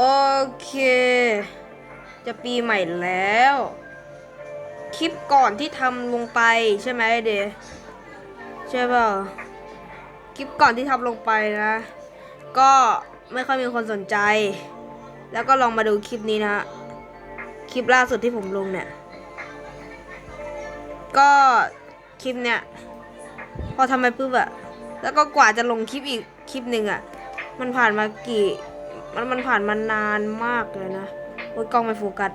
โอเค จะปีใหม่แล้ว คลิปก่อนที่ทำลงไปใช่ไหมเดใช่เปล่าคลิปก่อนที่ทำลงไปนะ ก็ไม่ค่อยมีคนสนใจ แล้วก็ลองมาดูคลิปนี้นะฮะคลิปล่าสุดที่ผมลงเนี่ย ก็คลิปเนี่ย พอทำไปปุ๊บอะแล้วก็กว่าจะลงคลิปอีกคลิปหนึ่งอะมันผ่านมากี่ มันมันผ่านมานานมากเลยนะโอ้ยกล้องไม่โฟกัส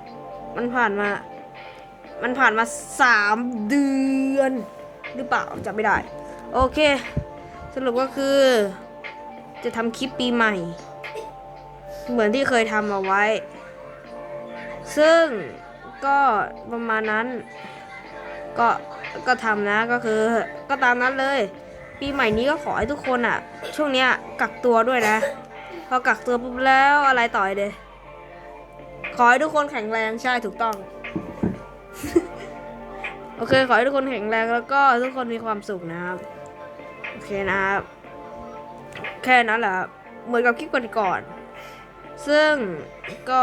มันผ่านมา มันผ่านมาสามเดือน หรือเปล่าจำไม่ได้ โอเค สรุปก็คือ จะทำคลิปปีใหม่ เหมือนที่เคยทำเอาไว้ ซึ่งก็ประมาณนั้น ก็ก็ทำนะก็คือ ก็ตามนั้นเลย ปีใหม่นี้ก็ขอให้ทุกคนอะ ช่วงเนี้ยกักตัวด้วยนะ พอกักตัวปุ๊บแล้วอะไรต่อยเดยขอให้ทุกคนแข็งแรงใช่ถูกต้อง โอเค ขอให้ทุกคนแข็งแรงแล้วก็ทุกคนมีความสุขนะครับ โอเคนะครับ แค่นั้นแหละเหมือนกับคลิปก่อนๆซึ่งก็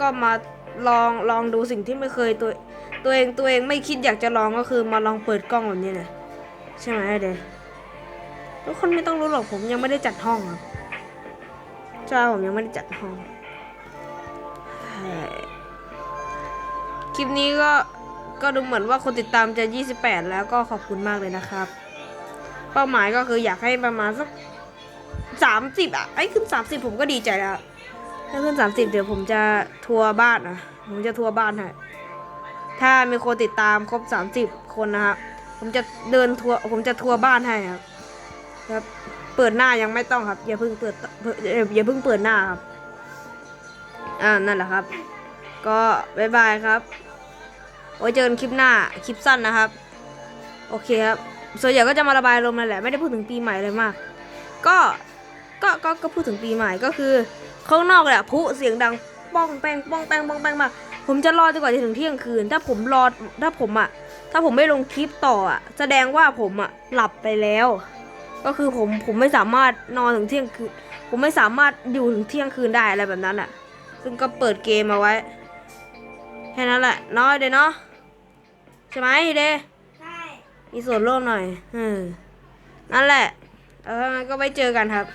ก็มาลองลองดูสิ่งที่ไม่เคยตัวตัวเองตัวเองไม่คิดอยากจะลองก็คือมาลองเปิดกล้องแบบนี้เลยใช่ไหมเดทุกคนไม่ต้องรู้หรอกผมยังไม่ได้จัดห้องครับ ใช่ผมยังไม่ได้จัดห้อง คลิปนี้ก็ก็ดูเหมือนว่าคนติดตามจะ 28 แล้วก็ขอบคุณมากเลยนะครับ เป้าหมายก็คืออยากให้ประมาณสัก 30 อะไอ้ขึ้น 30 ผมก็ดีใจแล้วถ้าขึ้น 30 เดี๋ยวผมจะทัวร์บ้านนะผมจะทัวร์บ้านให้ถ้ามีคนติดตามครบ 30 คนนะครับผมจะเดินทัวร์ผมจะทัวร์บ้านให้ครับครับ เปิดหน้ายังไม่ต้องครับ อย่าเพิ่งเปิดอย่าเพิ่งเปิดหน้าครับ อ่านั่นแหละครับ ก็บายบายครับไว้เจอกันคลิปหน้าคลิปสั้นนะครับ โอเคครับส่วนใหญ่ก็จะมาระบายลมนั่นแหละไม่ได้พูดถึงปีใหม่เลยมาก ก็ก็ก็ก็พูดถึงปีใหม่ก็คือข้างนอกแหละพุเสียงดังป้องแป้งป้องแป้งป้องแป้งมาผมจะรอจนกว่าจะถึงเที่ยงคืน ถ้าผมรอถ้าผมอะถ้าผมไม่ลงคลิปต่ออะแสดงว่าผมอะหลับไปแล้ว ก็คือผมผมไม่สามารถนอนถึงเที่ยงคืนผมไม่สามารถอยู่ถึงเที่ยงคืนได้อะไรแบบนั้นอะซึ่งก็เปิดเกมเอาไว้แค่นั้นแหละน้อยเดเนาะใช่ไหมเดใช่มีส่วนร่วมหน่อยเออนั่นแหละแล้วงั้นก็ไว้เจอกันครับ